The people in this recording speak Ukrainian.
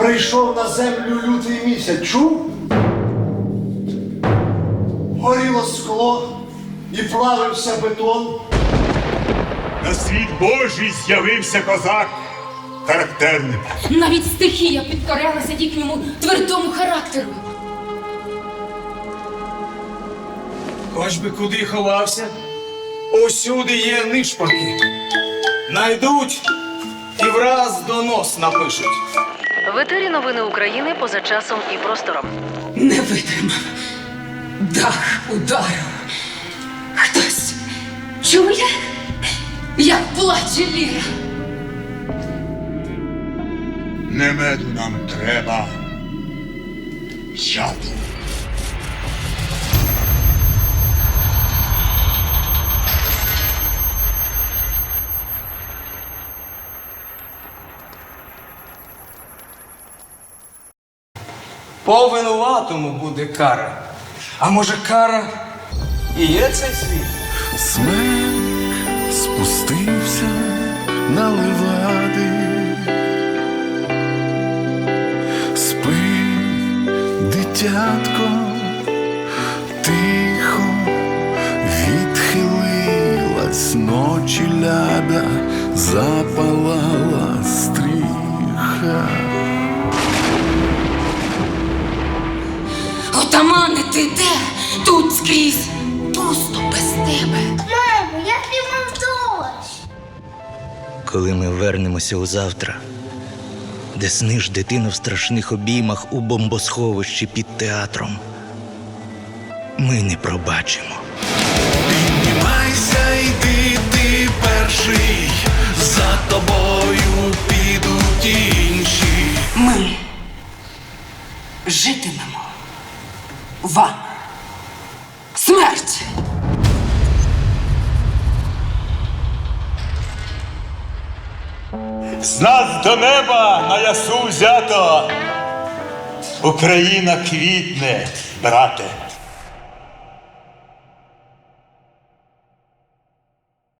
Прийшов на землю лютий місяць, чув? Горіло скло і плавився бетон. На світ Божий з'явився козак характерним. Навіть стихія підкорялася їхньому твердому характеру. Хоч би куди ховався, усюди є нишпорки. Найдуть і враз донос напишуть. В етері новини України поза часом і простором. Не витримав. Дах удару. Хтось чує, як плаче Ліра. Не меду нам треба. Яду. По винуватому буде кара. А може кара і є цей світ? Смерк спустився на левади. Спи, дитятко, тихо відхилилась ночі ляда, запалала Отамане, ти де? Тут скрізь пусто без тебе. Мамо, я піймав дощ. Коли ми вернемося у завтра, де сниш дитину в страшних обіймах у бомбосховищі під театром, ми не пробачимо. Піднімайся, йди ти перший, за тобою підуть інші. Ми житимемо. Вам. Смерть! З нас до неба на ясу взято. Україна квітне, брате.